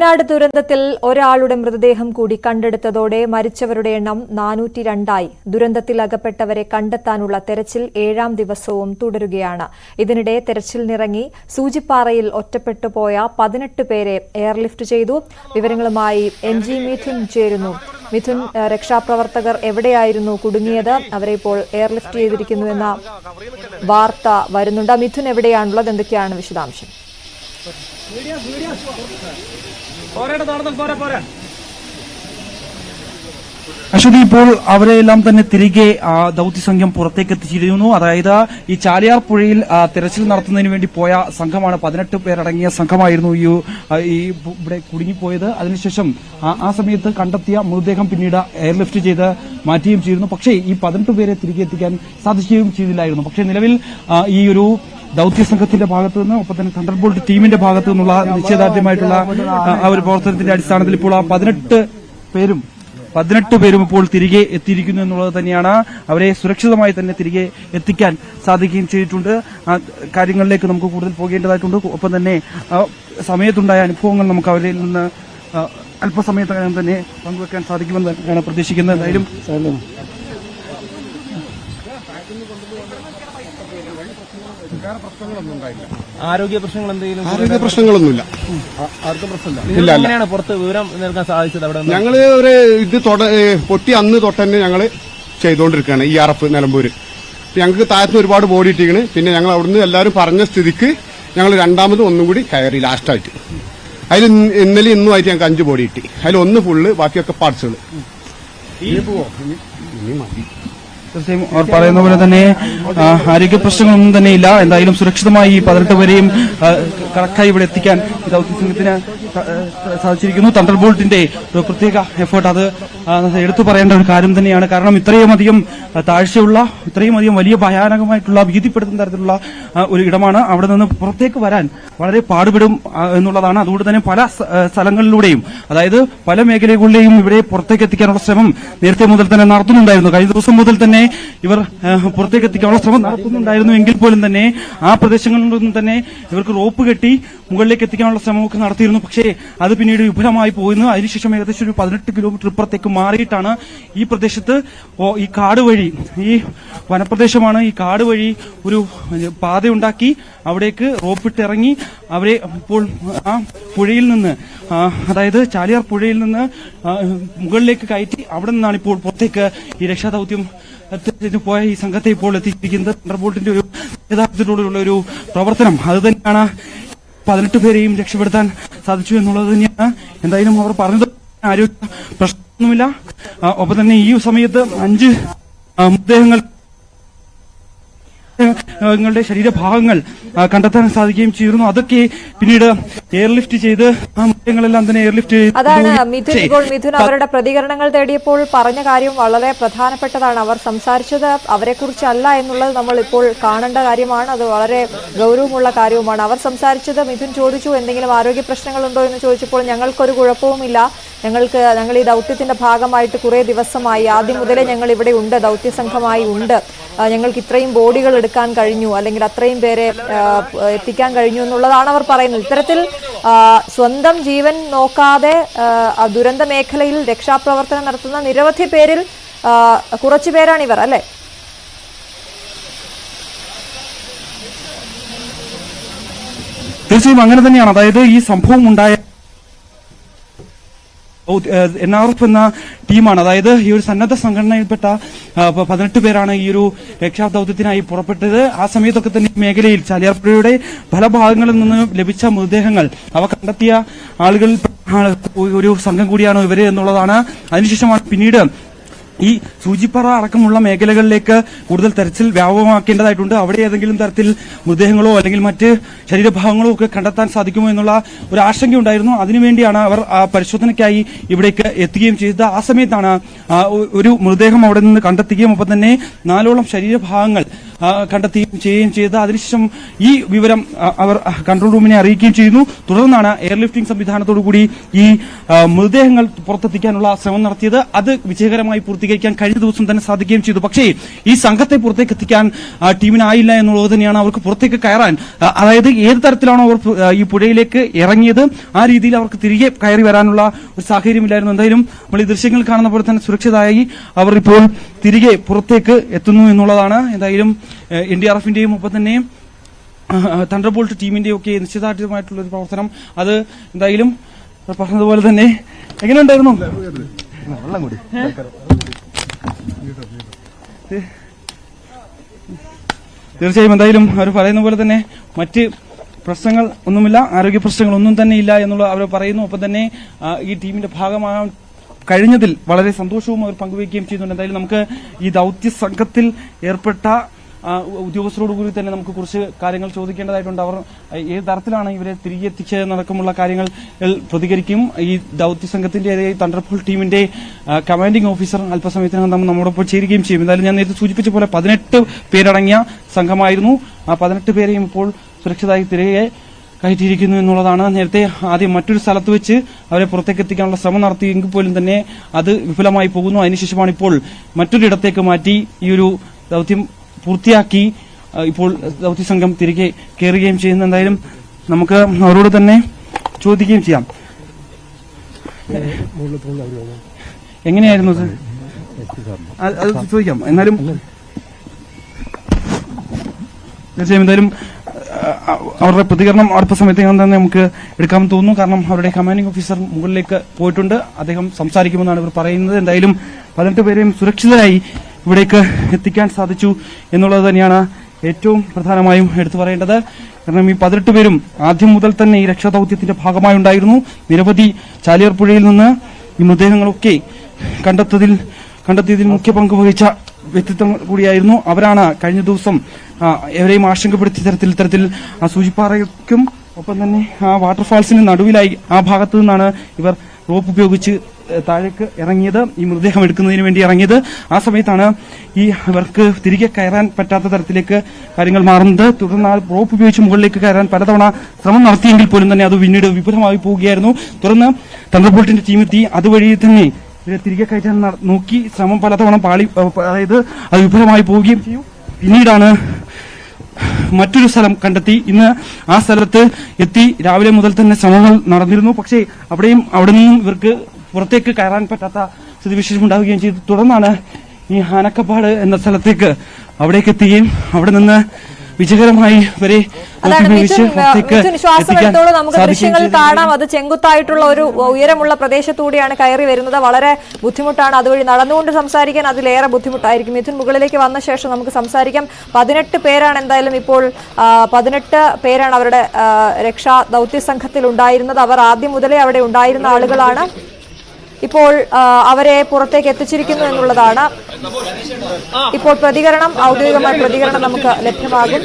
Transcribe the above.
വയനാട് ദുരന്തത്തിൽ ഒരാളുടെ മൃതദേഹം കൂടി കണ്ടെടുത്തതോടെ മരിച്ചവരുടെ എണ്ണം നാനൂറ്റി രണ്ടായി ദുരന്തത്തിൽ അകപ്പെട്ടവരെ കണ്ടെത്താനുള്ള തെരച്ചിൽ ഏഴാം ദിവസവും തുടരുകയാണ്. ഇതിനിടെ തെരച്ചിലിനിറങ്ങി സൂചിപ്പാറയിൽ ഒറ്റപ്പെട്ടു പോയ പതിനെട്ട് പേരെ എയർലിഫ്റ്റ് ചെയ്തു. വിവരങ്ങളുമായി എൻ ജി മിഥുൻ ചേരുന്നു. മിഥുൻ രക്ഷാപ്രവർത്തകർ എവിടെയായിരുന്നു കുടുങ്ങിയത്? അവരെ ഇപ്പോൾ എയർലിഫ്റ്റ് ചെയ്തിരിക്കുന്നു എന്ന വാർത്ത വരുന്നുണ്ട്. മിഥുൻ എവിടെയാണുള്ളത്? എന്തൊക്കെയാണ് വിശദാംശം? അശ്വതി ഇപ്പോൾ അവരെല്ലാം തന്നെ തിരികെ ദൌത്യസംഘം പുറത്തേക്ക് എത്തിച്ചിരുന്നു അതായത് ഈ ചാലിയാർ പുഴയിൽ തിരച്ചിൽ നടത്തുന്നതിന് വേണ്ടി പോയ സംഘമാണ് പതിനെട്ട് പേരടങ്ങിയ സംഘമായിരുന്നു ഈ ഇവിടെ കുടുങ്ങിപ്പോയത്. അതിനുശേഷം ആ സമയത്ത് കണ്ടെത്തിയ മൃതദേഹം പിന്നീട് എയർലിഫ്റ്റ് ചെയ്ത് മാറ്റുകയും ചെയ്തിരുന്നു. പക്ഷേ ഈ പതിനെട്ട് പേരെ തിരികെ എത്തിക്കാൻ സാധിക്കുകയും ചെയ്തില്ലായിരുന്നു. പക്ഷേ നിലവിൽ ഈ ഒരു ദൌത്യ സംഘത്തിന്റെ ഭാഗത്തു നിന്ന് ഒപ്പം തന്നെ തണ്ടർബോൾട്ട് ടീമിന്റെ ഭാഗത്തു നിന്നുള്ള നിശ്ചയദാർഢ്യമായിട്ടുള്ള ആ, ഒരു പ്രവർത്തനത്തിന്റെ അടിസ്ഥാനത്തിൽ ഇപ്പോൾ ആ പതിനെട്ട് പേരും പതിനെട്ട് പേരും ഇപ്പോൾ തിരികെ എത്തിയിരിക്കുന്നു എന്നുള്ളത് തന്നെയാണ് അവരെ സുരക്ഷിതമായി തന്നെ തിരികെ എത്തിക്കാൻ സാധിക്കുകയും ചെയ്തിട്ടുണ്ട്. കാര്യങ്ങളിലേക്ക് നമുക്ക് കൂടുതൽ പോകേണ്ടതായിട്ടുണ്ട്. ഒപ്പം തന്നെ സമയത്തുണ്ടായ അനുഭവങ്ങൾ നമുക്ക് അവരിൽ നിന്ന് അല്പസമയത്തിനകം തന്നെ പങ്കുവെക്കാൻ സാധിക്കുമെന്ന് തന്നെയാണ് പ്രതീക്ഷിക്കുന്നത്. എന്തായാലും ആരോഗ്യ പ്രശ്നങ്ങൾ എന്തെങ്കിലും ആരോഗ്യ പ്രശ്നങ്ങളൊന്നുമില്ല. ആർക്കും പ്രശ്നമില്ല. എങ്ങനെയാണ് പുറത്ത് വിവരം നൽകാൻ സാധിച്ചത് അവിടെ? ഞങ്ങൾ ഒരു ഇത് പൊട്ടി അന്ന് തൊട്ട് തന്നെ ഞങ്ങൾ ചെയ്തുകൊണ്ടിരിക്കുകയാണ് ഈ ആർ എഫ് നിലമ്പൂര്. ഞങ്ങൾക്ക് താഴത്ത് ഒരുപാട് ബോഡി ഇട്ടിക്കണ് പിന്നെ ഞങ്ങൾ അവിടുന്ന് എല്ലാവരും പറഞ്ഞ സ്ഥിതിക്ക് ഞങ്ങൾ രണ്ടാമത് ഒന്നും കൂടി കയറി ലാസ്റ്റായിട്ട് അതിൽ ഇന്ന് ഇന്നലെ ഇന്നും ആയിട്ട് ഞങ്ങൾക്ക് അഞ്ച് ബോഡി കിട്ടി അതിൽ ഒന്ന് ഫുള്ള് ബാക്കിയൊക്കെ പാർട്സുകൾ അവർ പറയുന്ന പോലെ തന്നെ ആരോഗ്യ പ്രശ്നങ്ങളൊന്നും തന്നെ ഇല്ല. എന്തായാലും സുരക്ഷിതമായി ഈ പതിനെട്ട് പേരെയും കറക്റ്റായി ഇവിടെ എത്തിക്കാൻ ഈ ദൗത്യ സംഘത്തിന് സ- ആ, സാധിച്ചിരിക്കുന്നു. തണ്ടർ ബോൾട്ടിന്റെ പ്രത്യേക എഫേർട്ട് അത് എടുത്തു പറയേണ്ട ഒരു കാര്യം തന്നെയാണ്. കാരണം ഇത്രയും അധികം താഴ്ചയുള്ള ഇത്രയും അധികം വലിയ ഭയാനകമായിട്ടുള്ള ഭീതിപ്പെടുത്തുന്ന തരത്തിലുള്ള ഒരു ഇടമാണ് അവിടെ നിന്ന് പുറത്തേക്ക് വരാൻ വളരെ പാടുപെടും എന്നുള്ളതാണ്. അതുകൊണ്ട് തന്നെ പല സ്ഥലങ്ങളിലൂടെയും അതായത് പല മേഖലകളിലെയും ഇവിടെ പുറത്തേക്ക് എത്തിക്കാനുള്ള ശ്രമം നേരത്തെ മുതൽ തന്നെ നടത്തുന്നുണ്ടായിരുന്നു. കഴിഞ്ഞ ദിവസം മുതൽ തന്നെ ഇവർ ആ, പുറത്തേക്ക് എത്തിക്കാനുള്ള ശ്രമം നടത്തുന്നുണ്ടായിരുന്നു എങ്കിൽ പോലും തന്നെ ആ പ്രദേശങ്ങളിൽ നിന്നും തന്നെ ഇവർക്ക് റോപ്പ് കെട്ടി മുകളിലേക്ക് എത്തിക്കാനുള്ള ശ്രമമൊക്കെ നടത്തിയിരുന്നു. പക്ഷേ അത് പിന്നീട് വിഫലമായി പോയിരുന്നു. അതിനുശേഷം ഏകദേശം ഒരു പതിനെട്ട് കിലോമീറ്റർ ഇപ്പുറത്തേക്ക് മാറിയിട്ടാണ് ഈ പ്രദേശത്ത് ഈ കാട് വഴി ഈ വനപ്രദേശമാണ് ഈ കാട് വഴി ഒരു പാതയുണ്ടാക്കി അവിടേക്ക് റോപ്പിട്ട് ഇറങ്ങി അവരെ ഇപ്പോൾ ആ പുഴയിൽ നിന്ന് അതായത് ചാലിയാർ പുഴയിൽ നിന്ന് മുകളിലേക്ക് കയറ്റി അവിടെ നിന്നാണ് ഇപ്പോൾ പുറത്തേക്ക് ഈ രക്ഷാദൌത്യം പോയ ഈ സംഘത്തെ ഇപ്പോൾ എത്തിച്ചിരിക്കുന്നത് തണ്ടർബോൾട്ടിന്റെ ഒരു യഥാർത്ഥത്തിലുള്ള ഒരു പ്രവർത്തനം. അത് തന്നെയാണ് പതിനെട്ട് പേരെയും രക്ഷപ്പെടുത്താൻ സാധിച്ചു എന്നുള്ളത് തന്നെയാണ്. എന്തായാലും അവർ പറഞ്ഞത് ആരോഗ്യ പ്രശ്നമൊന്നുമില്ല. ഒപ്പം തന്നെ ഈ സമയത്ത് അഞ്ച് മൃതദേഹങ്ങൾ ശരീരഭാഗങ്ങൾ കണ്ടെത്താൻ സാധിക്കുകയും ചെയ്തിരുന്നു. അതൊക്കെ പിന്നീട് എയർലിഫ്റ്റ് ചെയ്ത് ആ മൃഗങ്ങളെല്ലാം തന്നെ എയർലിഫ്റ്റ് ചെയ്ത് അതാണ് മിഥുൻ ഇപ്പോൾ മിഥുൻ അവരുടെ പ്രതികരണങ്ങൾ തേടിയപ്പോൾ പറഞ്ഞ കാര്യം വളരെ പ്രധാനപ്പെട്ടതാണ്. അവർ സംസാരിച്ചത് അവരെക്കുറിച്ചല്ല എന്നുള്ളത് നമ്മൾ ഇപ്പോൾ കാണേണ്ട കാര്യമാണ്. അത് വളരെ ഗൗരവമുള്ള കാര്യവുമാണ്. അവർ സംസാരിച്ചത് മിഥുൻ ചോദിച്ചു എന്തെങ്കിലും ആരോഗ്യ പ്രശ്നങ്ങളുണ്ടോ എന്ന് ചോദിച്ചപ്പോൾ ഞങ്ങൾക്കൊരു കുഴപ്പവുമില്ല. ഞങ്ങൾക്ക് ഞങ്ങൾ ഈ ദൗത്യത്തിന്റെ ഭാഗമായിട്ട് കുറേ ദിവസമായി ആദ്യം മുതലേ ഞങ്ങൾ ഇവിടെ ഉണ്ട്. ദൗത്യ സംഘമായി ഉണ്ട്. ഞങ്ങൾക്ക് ഇത്രയും ബോഡികൾ എടുക്കാൻ കഴിഞ്ഞു അല്ലെങ്കിൽ അത്രയും പേരെ എത്തിക്കാൻ കഴിഞ്ഞു എന്നുള്ളതാണ് അവർ പറയുന്നത്. ഇത്തരത്തിൽ സ്വന്തം ജീവൻ നോക്കാതെ ദുരന്ത മേഖലയിൽ രക്ഷാപ്രവർത്തനം നടത്തുന്ന നിരവധി പേരിൽ കുറച്ചു പേരാണിവർ അല്ലേ? തീർച്ചയായും അങ്ങനെ തന്നെയാണ്. അതായത് ഈ സംഭവം ഉണ്ടായ എൻ ആർ എഫ് എന്ന ടീമാണ്. അതായത് ഈ ഒരു സന്നദ്ധ സംഘടനയിൽപ്പെട്ട പതിനെട്ട് പേരാണ് ഈ ഒരു രക്ഷാദൌത്യത്തിനായി പുറപ്പെട്ടത്. ആ സമയത്തൊക്കെ തന്നെ മേഖലയിൽ ചാലിയാർപ്പുഴയുടെ പല ഭാഗങ്ങളിൽ നിന്ന് ലഭിച്ച മൃതദേഹങ്ങൾ അവ കണ്ടെത്തിയ ആളുകളിൽ ഒരു സംഘം കൂടിയാണ് ഇവർ എന്നുള്ളതാണ്. അതിനുശേഷമാണ് പിന്നീട് ഈ സൂചിപ്പാറ അടക്കമുള്ള മേഖലകളിലേക്ക് കൂടുതൽ തെരച്ചിൽ വ്യാപകമാക്കേണ്ടതായിട്ടുണ്ട്. അവിടെ ഏതെങ്കിലും തരത്തിൽ മൃതദേഹങ്ങളോ അല്ലെങ്കിൽ മറ്റ് ശരീരഭാഗങ്ങളോ ഒക്കെ കണ്ടെത്താൻ സാധിക്കുമോ എന്നുള്ള ഒരു ആശങ്കയുണ്ടായിരുന്നു. അതിനുവേണ്ടിയാണ് അവർ പരിശോധനയ്ക്കായി ഇവിടേക്ക് എത്തുകയും ചെയ്തത്. ആ സമയത്താണ് ഒരു മൃതദേഹം അവിടെ നിന്ന് കണ്ടെത്തുകയും ഒപ്പം തന്നെ നാലോളം ശരീരഭാഗങ്ങൾ കണ്ടെത്തുകയും ചെയ്യുകയും ചെയ്തത് അതിനുശേഷം ഈ വിവരം അവർ കൺട്രോൾ റൂമിനെ അറിയിക്കുകയും ചെയ്യുന്നു. തുടർന്നാണ് എയർലിഫ്റ്റിംഗ് സംവിധാനത്തോടുകൂടി ഈ മൃതദേഹങ്ങൾ പുറത്തെത്തിക്കാനുള്ള ശ്രമം നടത്തിയത്. അത് വിജയകരമായി പൂർത്തീകരിക്കാൻ കഴിഞ്ഞ ദിവസം തന്നെ സാധിക്കുകയും ചെയ്തു. പക്ഷേ ഈ സംഘത്തെ പുറത്തേക്ക് എത്തിക്കാൻ ടീമിനായില്ല എന്നുള്ളത് തന്നെയാണ് അവർക്ക് പുറത്തേക്ക് കയറാൻ അതായത് ഏത് തരത്തിലാണോ അവർ ഈ പുഴയിലേക്ക് ഇറങ്ങിയത് ആ രീതിയിൽ അവർക്ക് തിരികെ കയറി വരാനുള്ള ഒരു സാഹചര്യമില്ലായിരുന്നു. എന്തായാലും നമ്മൾ ഈ ദൃശ്യങ്ങൾ കാണുന്ന പോലെ തന്നെ സുരക്ഷിതമായി അവർ ഇപ്പോൾ തിരികെ പുറത്തേക്ക് എത്തുന്നു എന്നുള്ളതാണ്. എന്തായാലും എൻ ഡി ആർ എഫിന്റെയും ഒപ്പം തന്നെ തണ്ടർ ബോൾട്ട് ടീമിന്റെയും ഒക്കെ നിശ്ചിതാർത്ഥമായിട്ടുള്ള ഒരു പ്രവർത്തനം. അത് എന്തായാലും പറഞ്ഞതുപോലെ തന്നെ എങ്ങനെയുണ്ടായിരുന്നു? വെള്ളം കൂടി തീർച്ചയായും എന്തായാലും അവർ പറയുന്ന പോലെ തന്നെ മറ്റ് പ്രശ്നങ്ങൾ ഒന്നുമില്ല ആരോഗ്യ പ്രശ്നങ്ങൾ ഒന്നും തന്നെ ഇല്ല എന്നുള്ള അവർ പറയുന്നു. ഒപ്പം തന്നെ ഈ ടീമിന്റെ ഭാഗമാകാൻ കഴിഞ്ഞതിൽ വളരെ സന്തോഷവും അവർ പങ്കുവയ്ക്കുകയും ചെയ്യുന്നുണ്ട്. എന്തായാലും നമുക്ക് ഈ ദൗത്യ സംഘത്തിൽ ഏർപ്പെട്ട ഉദ്യോഗസ്ഥരോട് കൂടി തന്നെ നമുക്ക് കുറച്ച് കാര്യങ്ങൾ ചോദിക്കേണ്ടതായിട്ടുണ്ട്. അവർ ഏത് തരത്തിലാണ് ഇവരെ തിരികെ എത്തിച്ചതെന്നടക്കമുള്ള കാര്യങ്ങൾ പ്രതികരിക്കും. ഈ ദൌത്യ സംഘത്തിന്റെ തണ്ടർപോൾ ടീമിന്റെ കമാൻഡിംഗ് ഓഫീസർ അല്പസമയത്തിനകം നമ്മോടൊപ്പം ചേരുകയും ചെയ്യും. എന്തായാലും ഞാൻ നേരത്തെ സൂചിപ്പിച്ച പോലെ പതിനെട്ട് പേരടങ്ങിയ സംഘമായിരുന്നു. ആ പതിനെട്ട് പേരെയും ഇപ്പോൾ സുരക്ഷിതമായി തിരികെ കയറ്റിയിരിക്കുന്നു എന്നുള്ളതാണ്. നേരത്തെ ആദ്യം മറ്റൊരു സ്ഥലത്ത് വെച്ച് അവരെ പുറത്തേക്ക് എത്തിക്കാനുള്ള ശ്രമം നടത്തിയെങ്കിൽ പോലും തന്നെ അത് വിഫലമായി പോകുന്നു. അതിനുശേഷമാണ് ഇപ്പോൾ മറ്റൊരിടത്തേക്ക് മാറ്റി ഈ ഒരു ദൗത്യം പൂർത്തിയാക്കി ഇപ്പോൾ ദൗത്യ സംഘം തിരികെ കയറുകയും ചെയ്യുന്ന. എന്തായാലും നമുക്ക് അവരോട് തന്നെ ചോദിക്കുകയും ചെയ്യാം. എങ്ങനെയായിരുന്നു അത്? ചോദിക്കാം. എന്നാലും തീർച്ചയായും എന്തായാലും അവരുടെ പ്രതികരണം അടുത്ത അല്പസമയത്തേക്കും തന്നെ നമുക്ക് എടുക്കാമെന്ന് തോന്നുന്നു. കാരണം അവരുടെ കമാൻഡിംഗ് ഓഫീസർ മുകളിലേക്ക് പോയിട്ടുണ്ട്. അദ്ദേഹം സംസാരിക്കുമെന്നാണ് ഇവർ പറയുന്നത്. എന്തായാലും പതിനെട്ട് പേരെയും സുരക്ഷിതരായി ഇവിടേക്ക് എത്തിക്കാൻ സാധിച്ചു എന്നുള്ളത് തന്നെയാണ് ഏറ്റവും പ്രധാനമായും എടുത്തു പറയേണ്ടത്. കാരണം ഈ പതിനെട്ട് പേരും ആദ്യം മുതൽ തന്നെ ഈ രക്ഷാദൌത്യത്തിന്റെ ഭാഗമായി ഉണ്ടായിരുന്നു നിരവധി ചാലിയർപ്പുഴയിൽ പുഴയിൽ നിന്ന് ഈ മൃതദേഹങ്ങളൊക്കെ കണ്ടെത്തതിൽ കണ്ടെത്തിയതിൽ മുഖ്യ പങ്ക് വഹിച്ച വ്യക്തിത്വം കൂടിയായിരുന്നു. അവരാണ് കഴിഞ്ഞ ദിവസം എവരെയും ആശങ്കപ്പെടുത്തിയ തരത്തിൽ ഇത്തരത്തിൽ സൂചിപ്പാറയ്ക്കും ഒപ്പം തന്നെ ആ വാട്ടർഫാൾസിന് നടുവിലായി ആ ഭാഗത്തു നിന്നാണ് ഇവർ റോപ്പ് ഉപയോഗിച്ച് താഴേക്ക് ഇറങ്ങിയത് ഈ മൃതദേഹം എടുക്കുന്നതിന് വേണ്ടി ഇറങ്ങിയത്. ആ സമയത്താണ് ഈ ഇവർക്ക് തിരികെ കയറാൻ പറ്റാത്ത തരത്തിലേക്ക് കാര്യങ്ങൾ മാറുന്നത്. തുടർന്ന് ആ റോപ്പ് ഉപയോഗിച്ച് മുകളിലേക്ക് കയറാൻ പലതവണ ശ്രമം നടത്തിയെങ്കിൽ പോലും തന്നെ അത് പിന്നീട് വിപുലമായി പോവുകയായിരുന്നു. തുടർന്ന് തണ്ടർബോൾട്ടിന്റെ ടീം എത്തി. അതുവഴി തന്നെ ഇവരെ തിരികെ കയറ്റാൻ നോക്കി ശ്രമം പലതവണ പാളി അതായത് അത് വിഫലമായി പോവുകയും ചെയ്യും. പിന്നീടാണ് മറ്റൊരു സ്ഥലം കണ്ടെത്തി. ഇന്ന് ആ സ്ഥലത്ത് എത്തി രാവിലെ മുതൽ തന്നെ ശ്രമങ്ങൾ നടന്നിരുന്നു. പക്ഷേ അവിടെയും അവിടെ നിന്നും ഇവർക്ക് പുറത്തേക്ക് കയറാൻ പറ്റാത്ത സ്ഥിതിവിശേഷം ഉണ്ടാവുകയും ചെയ്തു. തുടർന്നാണ് ഈ ആനക്കപ്പാട് എന്ന സ്ഥലത്തേക്ക് അവിടേക്ക് എത്തുകയും അവിടെ നിന്ന് വിജയകരമായി ഇവരെ അതാണ് ഉപയോഗിച്ച് മിഥുൻ പുറത്തേക്ക് മിഥുൻ ശ്വാസം എത്തിക്കാൻ എടുത്തോളൂ നമുക്ക് കാണാം. അത് ചെങ്കുത്തായിട്ടുള്ള ഒരു ഉയരമുള്ള പ്രദേശത്തൂടെയാണ് കയറി വരുന്നത്. വളരെ ബുദ്ധിമുട്ടാണ് അതുവഴി നടന്നുകൊണ്ട് സംസാരിക്കാൻ അതിലേറെ ബുദ്ധിമുട്ടായിരിക്കും. മിഥുൻ മുകളിലേക്ക് വന്ന ശേഷം നമുക്ക് സംസാരിക്കാം. പതിനെട്ട് പേരാണ് എന്തായാലും ഇപ്പോൾ പതിനെട്ട് പേരാണ് അവരുടെ രക്ഷാ ദൗത്യ സംഘത്തിൽ ഉണ്ടായിരുന്നത് അവർ ആദ്യം മുതലേ അവിടെ ഉണ്ടായിരുന്ന ആളുകളാണ്. ഇപ്പോൾ അവരെ പുറത്തേക്ക് എത്തിച്ചിരിക്കുന്നു എന്നുള്ളതാണ്. ഇപ്പോൾ പ്രതികരണം ഔദ്യോഗികമായ പ്രതികരണം നമുക്ക് ലഭ്യമാകും.